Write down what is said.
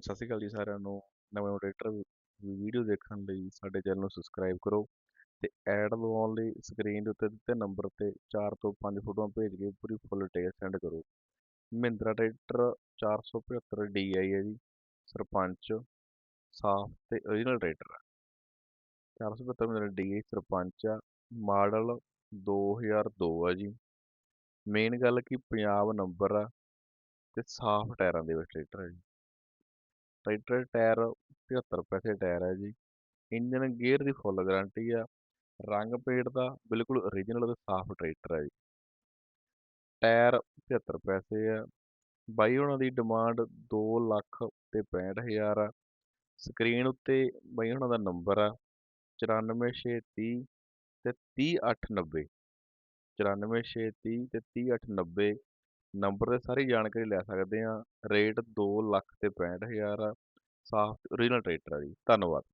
ਸਤਿ ਸ਼੍ਰੀ ਅਕਾਲ ਜੀ ਸਾਰਿਆਂ ਨੂੰ ਨਵੇਂ ਟਰੈਕਟਰ ਵੀਡੀਓ ਦੇਖਣ ਲਈ ਸਾਡੇ ਚੈਨਲ ਨੂੰ ਸਬਸਕ੍ਰਾਈਬ ਕਰੋ ਤੇ ਐਡ ਲਵਾਉਣ ਲਈ ਸਕਰੀਨ ਦੇ ਉੱਤੇ ਦਿੱਤੇ ਨੰਬਰ ਤੇ 4 ਤੋਂ 5 ਫੋਟੋਆਂ ਭੇਜ ਕੇ ਪੂਰੀ ਫੁੱਲ ਡਿਟੇਲ ਸੈਂਡ ਕਰੋ। ਮਹਿੰਦਰਾ ਟਰੈਕਟਰ 475 DI ਹੈ ਜੀ, ਸਰਪੰਚ, ਸਾਫ਼ ਤੇ ਓਰੀਜਨਲ ਟਰੈਕਟਰ ਹੈ। 475 ਮਹਿੰਦਰਾ DI ਸਰਪੰਚ ਆ ਮਾਡਲ 2002 ਆ ਜੀ। ਮੇਨ ਗੱਲ ਕਿ ਪੰਜਾਬ ਨੰਬਰ ਆ ਤੇ ਸਾਫ਼ ਟਾਇਰਾਂ ਦੇ ਵਿੱਚ ਟਰੈਕਟਰ ਹੈ ਜੀ। ਟਰੈਕਟਰ ਟਾਇਰ 75 ਪੈਸੇ ਟਾਇਰ ਹੈ ਜੀ। ਇੰਜਨ ਗੇਅਰ ਦੀ ਫੁੱਲ ਗਾਰੰਟੀ ਆ। ਰੰਗ ਪੇਂਟ ਦਾ ਬਿਲਕੁਲ ਓਰੀਜਨਲ ਤੇ ਸਾਫ਼ ਟਰੈਕਟਰ ਹੈ ਜੀ। ਟਾਇਰ 75 ਪੈਸੇ ਆ। ਬਾਈ ਉਹਨਾਂ ਦੀ ਡਿਮਾਂਡ 2 ਲੱਖ ਤੇ 65000 ਆ। ਸਕਰੀਨ ਉੱਤੇ ਬਾਈ ਉਹਨਾਂ ਦਾ ਨੰਬਰ ਆ। 94630 ਤੇ 30890 94630 ਤੇ 30890 ਨੰਬਰ ਤੇ ਸਾਰੀ ਜਾਣਕਾਰੀ ਲੈ ਸਕਦੇ ਹਾਂ। ਰੇਟ ਦੋ ਲੱਖ ਤੇ 65000 ਆ। ਸਾਫ਼ ਓਰੀਜਨਲ ਟਰੈਕਟਰ ਆ ਜੀ। ਧੰਨਵਾਦ।